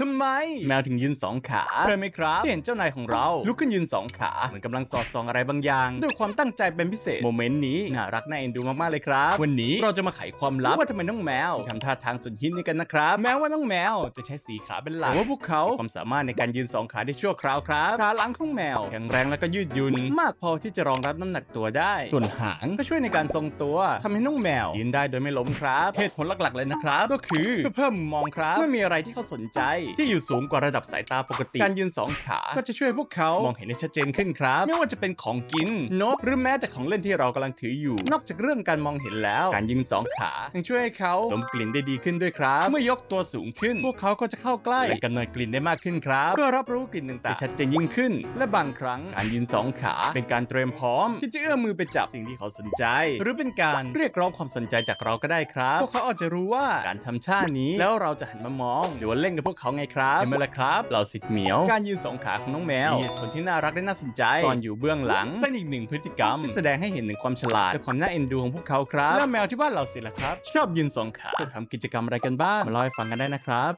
ทำไม แมวถึงยืนสองขาเคยไหมครับที่เห็นเจ้านายของเรา ลุกขึ้นยืนสองขา เหมือนกำลังสอดส่องอะไรบางอย่าง ด้วยความตั้งใจเป็นพิเศษ โมเมนต์นี้น่ารักน่าเอ็นดูมากๆเลยครับ วันนี้เราจะมาไขความลับว่าทำไมน้องแมวถึงทำท่าทางสุดฮิตนี้กันนะครับ แม้ว่าน้องแมวจะใช้สีขาเป็นหลักแต่ว่าพวกเขามีความสามารถในการยืนสองขาได้ชั่วคราวครับขาหลังของแมวแข็งแรงและก็ยืดหยุ่นมากพอที่จะรองรับน้ำหนักตัวได้ ส่วนหางก็ช่วยในการทรงตัวทำให้น้องแมวยืนได้โดยไม่ล้มครับเหตุผลหลักๆเลยนะครับ ก็คือเพื่อเพิ่มมุมมองครับเมื่อมีอะไรที่เขาสนใจที่อยู่สูงกว่าระดับสายตาปกติ การยืนสองขา ก็จะช่วยให้พวกเขามองเห็นได้ชัดเจนขึ้นครับ ไม่ว่าจะเป็นของกินนกหรือแม้แต่ของเล่นที่เรากำลังถืออยู่ นอกจากเรื่องการมองเห็นแล้ว การยืนสองขายังช่วยให้เขาดมกลิ่นได้ดีขึ้นด้วยครับ เมื่อยกตัวสูงขึ้น พวกเขาก็จะเข้าใกล้และกำเนิดกลิ่นได้มากขึ้นครับเพื่อรับรู้กลิ่นต่างๆที่ชัดเจนยิ่งขึ้น และบางครั้งการยืนสองขาเป็นการเตรียมพร้อม ที่จะเอื้อมมือไปจับสิ่งที่เขาสนใจ หรือเป็นการเรียกร้องความสนใจจากเราก็ได้ครับ พวกเขาอาจจะรู้ว่าการทำท่านี้แล้วเราจะหันมามองหรือว่าเล่นกับพวกเขาไงครับเห็นไหมล่ะครับเราสิทธิ์เหมียว การยืนสองขาของน้องแมวมีเหตุผลที่น่ารักและน่าสนใจตอนอยู่เบื้องหลังเป็นอีกหนึ่งพฤติกรรมที่แสดงให้เห็นถึงความฉลาดและความน่าเอ็นดูของพวกเขาครับแล้วแมวที่บ้านเราสิล่ะครับ ชอบยืนสองขาเพื่อทำกิจกรรมอะไรกันบ้างมาเล่าให้ฟังกันได้นะครับ